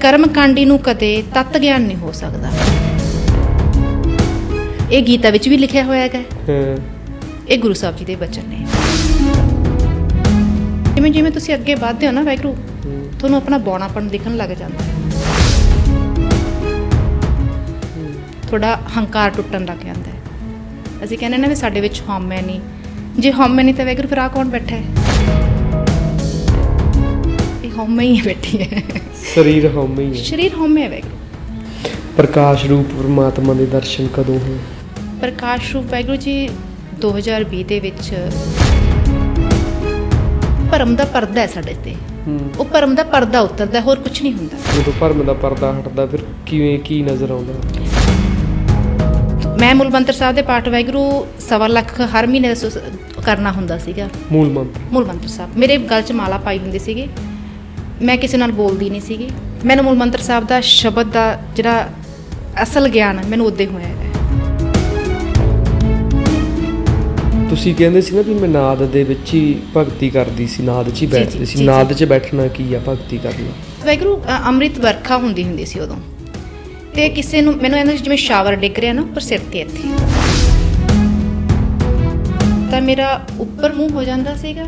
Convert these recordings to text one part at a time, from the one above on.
ਕਰਮ ਕਾਂਡੀ ਨੂੰ ਕਦੇ ਤਤ ਗਿਆਨ ਨਹੀਂ ਹੋ ਸਕਦਾ। ਇਹ ਗੀਤਾ ਵਿੱਚ ਵੀ ਲਿਖਿਆ ਹੋਇਆ ਹੈਗਾ। ਹਾਂ। ਇਹ ਗੁਰੂ ਸਾਹਿਬ ਜੀ ਦੇ ਬਚਨ ਨੇ। ਜਿਵੇਂ ਜਿਵੇਂ ਤੁਸੀਂ ਅੱਗੇ ਵਧਦੇ ਹੋ ਨਾ ਵੈਗਰੂ ਤੁਹਾਨੂੰ ਆਪਣਾ ਬੌਣਾਪਣ ਦਿਖਣ ਲੱਗ ਜਾਂਦਾ। ਹੈ। ਤੁਹਾਡਾ ਹੰਕਾਰ ਟੁੱਟਣ ਲੱਗ ਜਾਂਦਾ। ਹੈ ਅਸੀਂ ਕਹਿੰਦੇ ਨਾ ਵੀ ਸਾਡੇ ਵਿੱਚ ਹਉਮੈ ਨਹੀਂ। ਜੇ ਹਉਮੈ ਨਹੀਂ ਤਾਂ ਵੈਗਰੂ ਫਿਰ ਆ ਕੌਣ ਬੈਠਾ ਹੈ? ਇਹ ਹਉਮੈ ਹੀ ਬੈਠੀ ਹੈ। ਸਰੀਰ ਹਉਮੈ ਹੀ ਹੈ। ਸਰੀਰ ਹਉਮੈ ਹੈ ਵੈਗਰੂ। ਪ੍ਰਕਾਸ਼ ਰੂਪ ਪਰਮਾਤਮਾ ਦੇ ਦਰਸ਼ਨ ਕਦੋਂ ਹੋਏ? ਪ੍ਰਕਾਸ਼ ਰੂਪ ਵੈਗਰੂ ਜੀ 2020 ਦੇ ਵਿੱਚ ਭਰਮ ਦਾ ਪਰਦਾ ਹੈ ਸਾਡੇ ਤੇ। ਹੂੰ। ਉਹ ਭਰਮ ਦਾ ਪਰਦਾ ਉਤਰਦਾ ਹੋਰ ਕੁਝ ਨਹੀਂ ਹੁੰਦਾ। ਜਦੋਂ ਭਰਮ ਦਾ ਪਰਦਾ ਹਟਦਾ ਫਿਰ ਕਿਵੇਂ ਕੀ ਨਜ਼ਰ ਆਉਂਦਾ? ਮੈਂ ਮੂਲ ਮੰਤਰ ਸਾਹਿਬ ਦੇ ਪਾਠ ਵੈਗਰੂ ਸਵਾ ਲੱਖ ਹਰ ਮਹੀਨੇ ਦਾ ਕਰਨਾ ਹੁੰਦਾ ਸੀਗਾ। ਮੂਲ ਮੰਤਰ। ਮੂਲ ਮੰਤਰ ਸਾਹਿਬ। ਮੇਰੇ ਗਲ 'ਚ ਮਾਲਾ ਪਾਈ ਹੁੰਦੀ ਸੀਗੀ। ਮੈਂ ਕਿਸੇ ਨਾਲ ਬੋਲਦੀ ਨਹੀਂ ਸੀਗੀ। ਮੈਨੂੰ ਮੂਲ ਮੰਤਰ ਸਾਹਿਬ ਦਾ ਸ਼ਬਦ ਦਾ ਜਿਹੜਾ ਅਸਲ ਗਿਆਨ ਮੈਨੂੰ ਉਦੋਂ ਹੋਇਆ ਹੈ। ਤੁਸੀਂ ਕਹਿੰਦੇ ਸੀ ਨਾ ਵੀ ਮੈਂ ਨਾਦ ਦੇ ਵਿੱਚ ਹੀ ਭਗਤੀ ਕਰਦੀ ਸੀ ਨਾਦ 'ਚ ਹੀ ਬੈਠਦੀ ਸੀ। ਨਾਦ। 'ਚ ਬੈਠਣਾ ਕੀ ਆ ਭਗਤੀ ਕਰਨਾ? ਵੈਗਰੂ ਅੰਮ੍ਰਿਤ ਵਰਖਾ ਹੁੰਦੀ ਹੁੰਦੀ ਸੀ ਉਦੋਂ। ਤੇ ਕਿਸੇ ਨੂੰ ਮੈਨੂੰ ਇਹਨਾਂ ਜਿਵੇਂ ਸ਼ਾਵਰ ਡਿੱਗ ਰਿਹਾ ਨਾ ਉੱਪਰ ਸਿਰ ਤੇ ਇੱਥੇ। ਤਾਂ ਮੇਰਾ ਉੱਪਰ ਮੂੰਹ ਹੋ ਜਾਂਦਾ ਸੀਗਾ।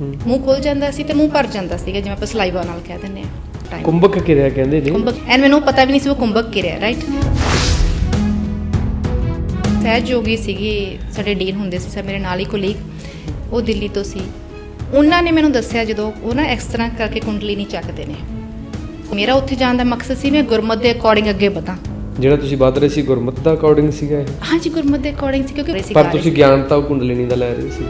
ਮੂੰਹ ਖੁੱਲ ਜਾਂਦਾ ਸੀ ਤੇ ਮੂੰਹ ਭਰ ਜਾਂਦਾ ਸੀਗਾ ਜਿਵੇਂ ਆਪਾਂ ਸਲਾਈਵਾ ਨਾਲ ਕਹਿ ਦਿੰਦੇ ਆ ਟਾਈਮ ਕੁੰਭਕ ਕਿਰਿਆ ਕਹਿੰਦੇ ਨੇ ਕੁੰਭਕ ਐਨ ਮੈਨੂੰ ਪਤਾ ਵੀ ਨਹੀਂ ਸੀ ਉਹ ਕੁੰਭਕ ਕੀ ਰਿਹਾ ਰਾਈਟ ਸਹਿਜ ਜੋਗੀ ਸੀਗੇ ਸਾਡੇ ਡੀਨ ਹੁੰਦੇ ਸੀ ਸਭ ਮੇਰੇ ਨਾਲ ਹੀ ਕੋਲੀਗ ਉਹ ਦਿੱਲੀ ਤੋਂ ਸੀ। ਉਹਨਾਂ ਨੇ ਮੈਨੂੰ ਦੱਸਿਆ ਜਦੋਂ ਉਹ ਨਾ ਇਸ ਤਰ੍ਹਾਂ ਕਰਕੇ ਕੁੰਡਲੀ ਨਹੀਂ ਚੱਕਦੇ ਨੇ। ਮੇਰਾ ਉੱਥੇ ਜਾਣ ਦਾ ਮਕਸਦ ਸੀ ਮੈਂ ਗੁਰਮਤ ਦੇ ਅਕੋਰਡਿੰਗ ਅੱਗੇ ਵਧਾਂ। ਜਿਹੜਾ ਤੁਸੀਂ ਵੱਧ ਰਹੇ ਸੀ ਗੁਰਮਤਿ ਦਾ ਅਕੋਰਡਿੰਗ ਸੀਗਾ ਇਹ? ਹਾਂਜੀ ਗੁਰਮਤ ਦੇ ਅਕੋਰਡਿੰਗ ਸੀ ਕਿਉਂਕਿ ਪਰ ਤੁਸੀਂ ਸੀ। ਗਿਆਨ ਤਾਂ ਕੁੰਡਲਿਨੀ ਦਾ ਲੈ ਰਹੇ ਸੀ।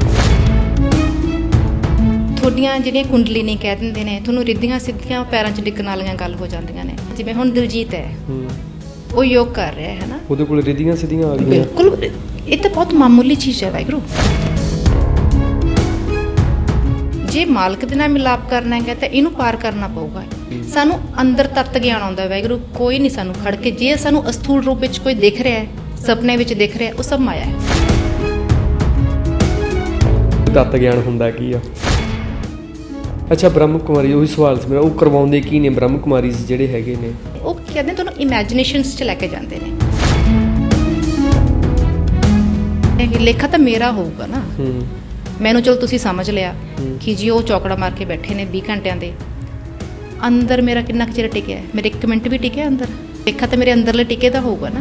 ਤੁਹਾਡੀਆਂ ਜਿਹੜੀਆਂ ਕੁੰਡਲੀ ਨਹੀਂ ਕਹਿ ਦਿੰਦੇ ਨੇ ਤੁਹਾਨੂੰ ਰਿੱਧੀਆਂ ਸਿੱਧੀਆਂ ਪੈਰਾਂ 'ਚ ਡਿੱਗਣ ਵਾਲੀਆਂ ਗੱਲ ਹੋ ਜਾਂਦੀਆਂ ਨੇ। ਜਿਵੇਂ ਹੁਣ ਦਿਲਜੀਤ ਹੈ ਹੂੰ। ਉਹ ਯੋਗ ਕਰ ਰਿਹਾ ਹੈ ਨਾ। ਉਹਦੇ ਕੋਲ ਰਿਧੀਆਂ ਸਿੱਧੀਆਂ ਆ ਗਈਆਂ। ਬਿਲਕੁਲ ਇਹ ਤਾਂ ਬਹੁਤ ਮਾਮੂਲੀ ਚੀਜ਼ ਹੈ ਵਾਹਿਗੁਰੂ। ਜੇ ਮਾਲਕ ਦੇ ਨਾਲ ਮਿਲਾਪ ਕਰਨਾ ਹੈਗਾ ਤਾਂ ਇਹਨੂੰ ਪਾਰ ਕਰਨਾ ਪਊਗਾ। ਸਾਨੂੰ ਅੰਦਰ ਤੱਤ ਗਿਆਨ ਆਉਂਦਾ ਹੈ ਵਾਹਿਗੁਰੂ ਕੋਈ ਨਹੀਂ ਸਾਨੂੰ ਖੜ ਕੇ ਜੇ ਸਾਨੂੰ ਅਸਥੂਲ ਰੂਪ ਵਿੱਚ ਕੋਈ ਦਿਖ ਰਿਹਾ ਹੈ ਸੁਪਨੇ ਵਿੱਚ ਦਿਖ ਰਿਹਾ ਉਹ ਸਭ ਮਾਇਆ ਹੈ। ਤਤ ਗਿਆਨ ਹੁੰਦਾ ਕੀ ਆ? ਅੱਛਾ ਬ੍ਰਹਮ ਕੁਮਾਰੀ ਉਹੀ ਸਵਾਲ ਸੀ ਮੇਰਾ ਉਹ ਕਰਵਾਉਂਦੇ ਕੀ ਨੇ ਬ੍ਰਹਮ ਕੁਮਾਰੀ ਜਿਹੜੇ ਹੈਗੇ ਨੇ? ਉਹ ਕਹਿੰਦੇ ਤੁਹਾਨੂੰ ਇਮੇਜਿਨੇਸ਼ਨਸ 'ਚ ਲੈ ਕੇ ਜਾਂਦੇ ਨੇ। ਇਹ ਲੇਖਾ ਤਾਂ ਮੇਰਾ ਹੋਊਗਾ ਨਾ। ਹੂੰ। ਮੈਨੂੰ ਚਲ ਤੁਸੀਂ ਸਮਝ ਲਿਆ। ਕਿ ਜੀ ਉਹ ਚੌਕੜਾ ਮਾਰ ਕੇ ਬੈਠੇ ਨੇ 20 ਘੰਟਿਆਂ ਦੇ। ਅੰਦਰ ਮੇਰਾ ਕਿੰਨਾ ਕੁ ਚਿਰ ਟਿਕਿਆ ਹੈ? ਮੇਰੇ 1 ਮਿੰਟ ਵੀ ਟਿਕਿਆ ਅੰਦਰ? ਦੇਖਾ ਤਾਂ ਮੇਰੇ ਅੰਦਰਲੇ ਟਿਕੇ ਦਾ ਹੋਊਗਾ ਨਾ।